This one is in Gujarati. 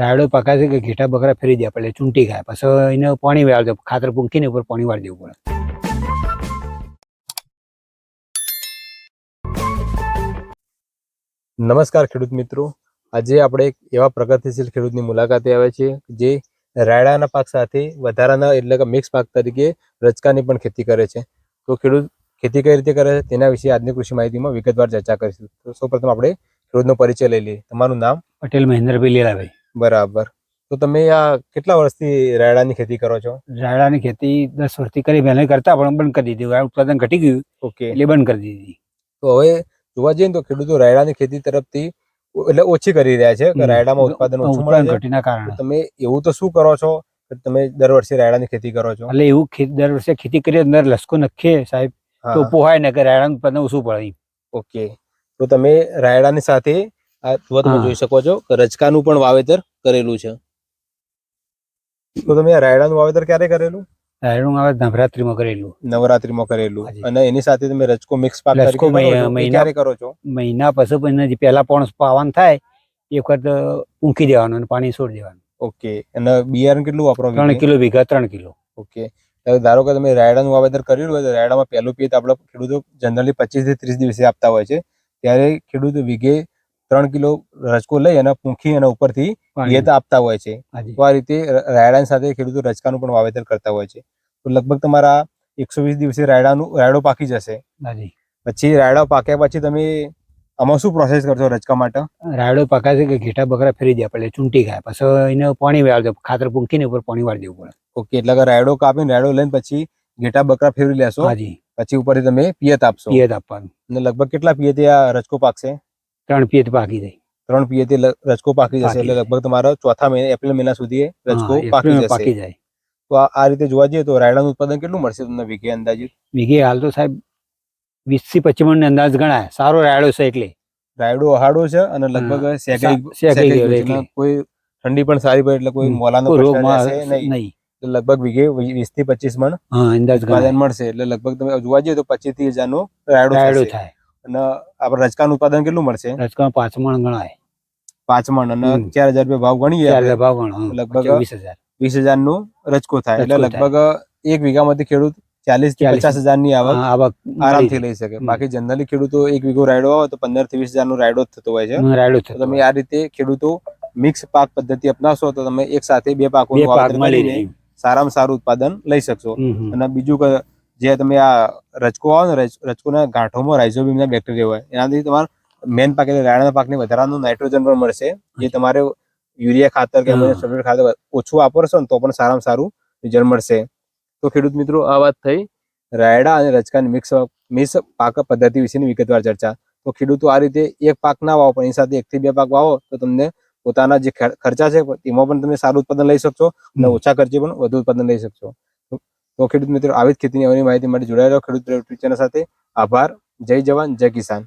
રાયડો પકાય છે કે ઘેટા બકરા ફેરી દે પડે ચૂંટી ખાય. પછી એને પાણી વાળજો ખાતર પૂંખીને ઉપર પાણી વાળી દેવું પડે. નમસ્કાર ખેડૂત મિત્રો. આજે આપણે એક એવા પ્રગતિશીલ ખેડૂતની મુલાકાતે આવ્યા છીએ જે રાયડાના પાક સાથે વધારાના એટલે કે મિક્સ પાક તરીકે રચકાની પણ ખેતી કરે છે. તો ખેડૂત ખેતી કઈ રીતે કરે છે તેના વિશે આજની કૃષિ માહિતીમાં વિગતવાર ચર્ચા કરીશું. તો સૌપ્રથમ આપણે ખેડૂતનો પરિચય લઈ લઈએ. તમારું નામ? પટેલ મહેન્દ્રભાઈ લીલાભાઈ. બરાબર. તો તમે આ કેટલા વર્ષથી રાયડાની ખેતી કરો છો? રાયડાની ખેતી દસ વર્ષથી કરી પહેલા કરતા પણ બંધ કરી દીધી. ઉત્પાદન ઘટી ગયું ઓકે. એટલે બંધ કરી દીધી. તો હવે જોવા જઈએ તો ખેડૂતો રાયડાની ખેતી તરફથી એટલે ઓછી કરી રહ્યા છે. રાયડામાં ઉત્પાદન ઓછું મળે ઘટીના કારણે. તમે એવું તો શું કરો છો? તમે દર વર્ષે રાયડાની ખેતી કરો છો? એટલે એવું દર વર્ષે ખેતી કરીએ અંદર લસકો નખીએ સાહેબ. તો. પોહાય ને કે રાયડાનું ઉત્પાદન ઓછું પડે ઓકે. તો તમે રાયડાની સાથે આ તમે જોઈ શકો છો કે રચકાનું પણ વાવેતર કરેલું છે. તો તમે આ રાયડાનું વાવેતર ક્યારે કરેલું? રાયડું આવે નવરાત્રીમાં કરેલું. નવરાત્રીમાં કરેલું. અને એની સાથે તમે રચકો મિક્સ પાક? એ મહિના- ક્યારે કરો છો? મહિના પછી પછી પહેલા પણ પાવન થાય એ વખત ઊંકી દેવાનું અને પાણી છોડી દેવાનું. ઓકે. અને બિયારણ કેટલું વાપરો ત્રણ કિલો વીઘા ત્રણ કિલો. ઓકે. ધારો કે તમે રાયડાનું વાવેતર કર્યું હોય તો રાયડામાં પહેલું પિયત આપણે ખેડૂતો જનરલી પચીસથી ત્રીસ દિવસે આપતા હોય છે. ત્યારે ખેડૂતો વીઘે ત્રણ કિલો રચકો લઈ અને પૂંખી અને ઉપરથી પાણી. આપતા હોય છે. તો આ રીતે ર- રાયડાની સાથે ખેડૂતો રજકાનું પણ વાવેતર કરતા હોય છે. તો લગભગ તમારા એકસો વીસ દિવસે રાયડાનું રાયડો પાકી જશે. પછી રાયડો પાક્યા પછી તમે આમાં શું પ્રોસેસ કરશો રચકા માટે? રાયડો પકાય છે કે ઘેટા બકરા ફેરી દે પડે ચૂંટી ખાય. પછી એને પાણી વાળ દે ખાતર પૂંકીને ઉપર પાણી વાળી દેવું પડે. ઓકે એટલે કે રાયડો કાપીને રાયડો લઈને પછી ઘેટા બકરા ફેરવી લેશો. હાજી. પછી ઉપરથી તમે પિયત આપશો. પિયત આપવાનું. અને લગભગ કેટલા પિયતે આ રચકો પાકશે? ત્રણ પિયત પાકી જાય. ત્રણ પિયત રચકો પાકી જશે એટલે લગભગ તમારો ચોથા મહિને એપ્રિલ મહિના સુધી રજકો પાકી જશે. પાકી જાય. તો આ રીતે જોવા જઈએ તો રાયડાનું ઉત્પાદન કેટલું મળશે તમને વીઘે અંદાજે? વીઘે હાલ તો સાહેબ વીસથી પચીસ મણ અંદાજ ગણાય. સારો રાયડો છે એટલે. રાયડો અહાડો છે અને લગભગ. કોઈ ઠંડી પણ સારી પડે એટલે કોઈ. મોલાનો રહેશે નહીં. લગભગ વીઘે વીસથી પચીસ મણ અંદાજ ઉત્પાદન મળશે. એટલે લગભગ તમે જોવા જઈએ તો પચીસથી હજાર નો રાયડો થાય. અને આપણે રચકાનું ઉત્પાદન કેટલું મળશે? રચકામાં પાંચ મણ ગણાય. પાંચ મણ અને. ચાર હજાર રૂપિયા ભાવ ગણીએ ભાવ ગણો લગભગ વીસ હજાર. વીસ હજારનું રચકો થાય એટલે લગભગ એક વીઘામાંથી ખેડૂત ચાલીસથી પચાસ હજારની આવક આરામથી લઈ શકે. બાકી જનરલી ખેડૂતો એક વીઘો રાયડો આવે તો પંદરથી વીસ હજાર નો રાયડો જ થતો હોય છે. રાયડો તમે આ રીતે ખેડૂતો મિક્સ પાક પદ્ધતિ અપનાવશો તો તમે એક સાથે બે પાકો. સારામાં સારું ઉત્પાદન લઈ શકશો. અને બીજું કે જે તમે આ રજકો આવો ને રજકોના ગાંઠોમાં રાઇઝોબીમના બેક્ટેરિયા હોય એનાથી તમારે મેન પાક એટલે રાયડાના પાકને વધારાનું નાઇટ્રોજન પણ મળશે. જે તમારે યુરિયા ખાતર કે સલ્ફેટ ખાતર ઓછું વાપરશો ને તો પણ સારામાં સારું રિઝલ્ટ મળશે. તો ખેડૂત મિત્રો આ વાત થઈ. રાયડા અને રજકાની મિક્સ મિક્સ પાક પદ્ધતિ વિશેની વિગતવાર ચર્ચા. તો ખેડૂતો આ રીતે એક પાક ના વાવો પણ એની સાથે એકથી બે પાક વાવો તો તમને પોતાના જે ખર્ચા છે એમાં પણ તમે સારું ઉત્પાદન લઈ શકશો અને ઓછા ખર્ચે પણ વધુ ઉત્પાદન લઈ શકશો. તો- ખેડૂત મિત્રો, આવી જ ખેતીની અવની માહિતી માટે જોડાયેલો ખેડૂત ચેનલ સાથે આભાર. જય જવાન, જય કિસાન.